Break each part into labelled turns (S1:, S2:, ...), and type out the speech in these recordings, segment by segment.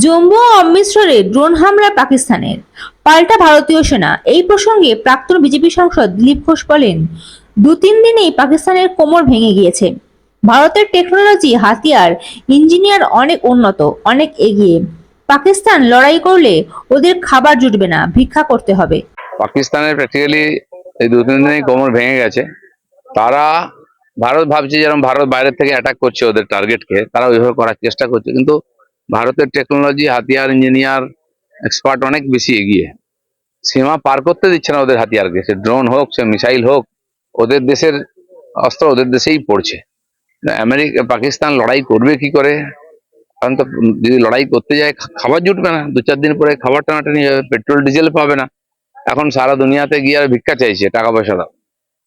S1: জম্মু ও অমৃতসরে drone হামলা পাকিস্তানের। পাল্টা ভারতীয় সেনা, এই প্রসঙ্গে প্রাক্তন বিজেপি সাংসদ দিলীপ ঘোষ বলেন, দু তিন দিনেই পাকিস্তানের কোমর ভেঙে গিয়েছে। ভারতের টেকনোলজি, হাতিয়ার, ইঞ্জিনিয়ার অনেক উন্নত, অনেক এগিয়ে। পাকিস্তান লড়াই করলে ওদের খাবার জুটবে না, ভিক্ষা করতে হবে।
S2: পাকিস্তানের প্র্যাকটিক্যালি এই দু তিন দিনই কোমর ভেঙে গেছে। তারা ভারত ভাবছে যেরকম ভারত বাইরের থেকে অ্যাটাক করছে ওদের টার্গেটকে তারা ওইভাবে করার চেষ্টা করছে। কিন্তু ভারতের টেকনোলজি হাতিয়ার ইঞ্জিনিয়ার এক্সপার্ট অনেক বেশি এগিয়ে। সীমা পার করতে দিচ্ছে না ওদের হাতিয়ারকে। সে ড্রোন হোক, সে মিসাইল হোক, ওদের দেশের অস্ত্র ওদের দেশেই পড়ছে। আমেরিকা, পাকিস্তান লড়াই করবে কি করে? কারণ তো যদি লড়াই করতে যায় খাবার জুটবে না। দু চার দিন পরে খাবার টানাটানি হবে, পেট্রোল, ডিজেল পাবে না। এখন সারা দুনিয়াতে গিয়ে আর ভিক্ষা চাইছে টাকা পয়সা দাও।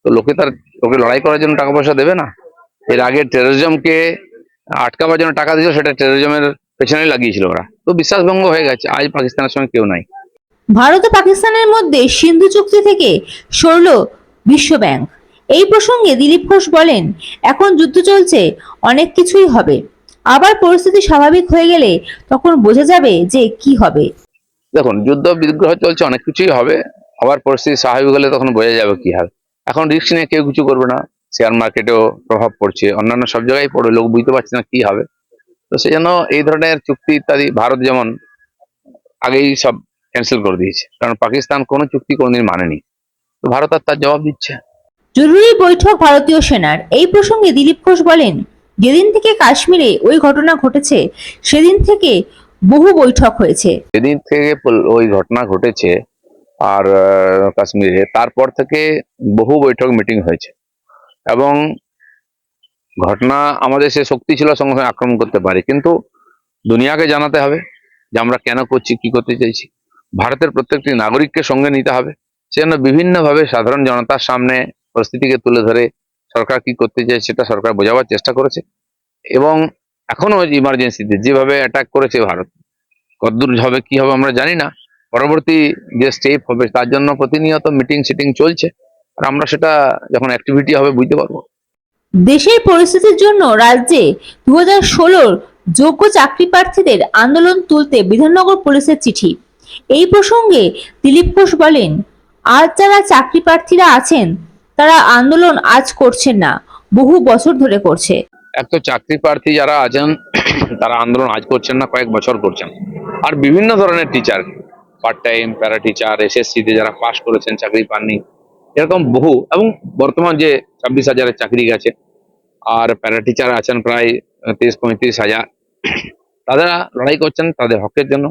S2: তো লোকে তার, ওকে লড়াই করার জন্য টাকা পয়সা দেবে না। এর আগে টেরোরিজমকে আটকাবার জন্য টাকা দিয়েছিল, সেটা টেরোরিজমের পেছনে লাগিয়েছিল ওরা। তো বিশ্বাসভঙ্গ হয়ে গেছে আজ পাকিস্তানের সঙ্গে কেউ নাই।
S1: ভারত ও পাকিস্তানের মধ্যে সিন্ধু চুক্তি থেকে সরল বিশ্ব ব্যাংক। এই প্রসঙ্গে দিলীপ ঘোষ বলেন এখন যুদ্ধ চলছে অনেক কিছুই হবে। আবার পরিস্থিতি স্বাভাবিক হয়ে গেলে তখন বোঝা যাবে যে কি হবে।
S2: দেখুন যুদ্ধ বিগ্রহ চলছে অনেক কিছুই হবে। আবার পরিস্থিতি স্বাভাবিক হলে তখন বোঝা যাবে কি হবে এখন রিস্ক নিয়ে কেউ কিছু করবে না। শেয়ার মার্কেটেও প্রভাব পড়ছে। অন্যান্য সব জায়গায় পড়বে লোক বুঝতে পারছে না কি হবে। তো সেই জন্য এই ধরনের চুক্তি ইত্যাদি ভারত যেমন আগেই সব ক্যান্সেল করে দিয়েছে। কারণ পাকিস্তান কোনো চুক্তি কোনোদিন মানেনি। তো ভারত আর তার জবাব দিচ্ছে।
S1: জরুরি বৈঠক ভারতীয় সেনার। এই প্রসঙ্গে দিলীপ ঘোষ বলেন যেদিন থেকে কাশ্মীরে ওই ঘটনা ঘটেছে সেদিন থেকে বহু বৈঠক হয়েছে।
S2: যেদিন থেকে ওই ঘটনা ঘটেছে আর কাশ্মীরে তারপর থেকে বহু বৈঠক মিটিং হয়েছে। এবং ঘটনা আমাদের সে শক্তি ছিল, সঙ্গে সঙ্গে আক্রমণ করতে পারে। কিন্তু দুনিয়াকে জানাতে হবে যে আমরা কেন করছি, কি করতে চাইছি। ভারতের প্রত্যেকটি নাগরিককে সঙ্গে নিতে হবে। সেজন্য বিভিন্নভাবে সাধারণ জনতার সামনে পরিস্থিতিকে তুলে ধরে সরকার কি করতে চায়, সেটা সরকার বোঝাবার চেষ্টা করেছে। এবং এখনও ইমার্জেন্সিতে যেভাবে অ্যাটাক করেছে ভারত, কতদূর হবে, কি হবে আমরা জানি না। পরবর্তী যে স্টেপ হবে, তার জন্য প্রতিনিয়ত মিটিং সিটিং চলছে। আর আমরা সেটা যখন অ্যাক্টিভিটি হবে, বুঝতে পারব।
S1: দেশের পরিস্থিতির জন্য রাজ্যে দু হাজার ষোলোর যোগ্য চাকরি প্রার্থীদের আন্দোলন তুলতে বিধাননগর পুলিশের চিঠি। এই প্রসঙ্গে দিলীপ ঘোষ বলেন আজ যারা চাকরি প্রার্থীরা আছেন, তারা আন্দোলন আজ করছেন না, বহু বছর ধরে করছে।
S2: এক তো চাকরি প্রার্থী যারা আছেন, তারা আন্দোলন আজ করছেন না, কয়েক বছর করছেন। আর বিভিন্ন ধরনের teacher part time para teacher SSC তে যারা পাশ করেছেন, চাকরি পাননি এরকম বহু এবং বর্তমান যে ছাব্বিশ হাজারের চাকরি গেছে, আর প্যারা টিচার আছেন প্রায় তিরিশ, পঁয়ত্রিশ হাজার। তারা লড়াই করছেন তাদের হকের জন্য।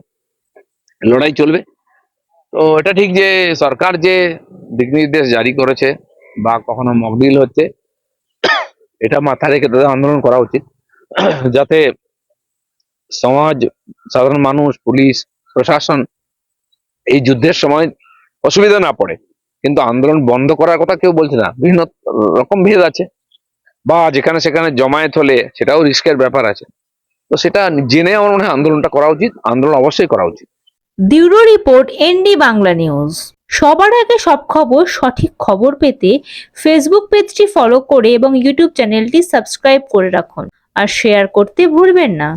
S2: লড়াই চলবে। তো এটা ঠিক যে সরকার যে দিক নির্দেশ জারি করেছে বা কখনো মকডিল হচ্ছে, এটা মাথা রেখে তাদের আন্দোলন করা উচিত। যাতে সমাজ, সাধারণ মানুষ, পুলিশ, প্রশাসন এই যুদ্ধের সময় অসুবিধা না পড়ে। কিন্তু আন্দোলন বন্ধ করার কথা কেউ বলছে না। বিভিন্ন রকম ভেদ আছে। বা যেখানে সেখানে জমায়েত হলে সেটাও রিস্কের ব্যাপার আছে। তো সেটা জেনে আমার মনে হয় আন্দোলনটা করা উচিত। আন্দোলন অবশ্যই করা উচিত।
S1: Bureau report, ND Bangla news. সবার আগে সব খবর, সঠিক খবর পেতে ফেসবুক পেজটি ফলো করে এবং ইউটিউব চ্যানেলটি সাবস্ক্রাইব করে রাখুন। আর শেয়ার করতে ভুলবেন না।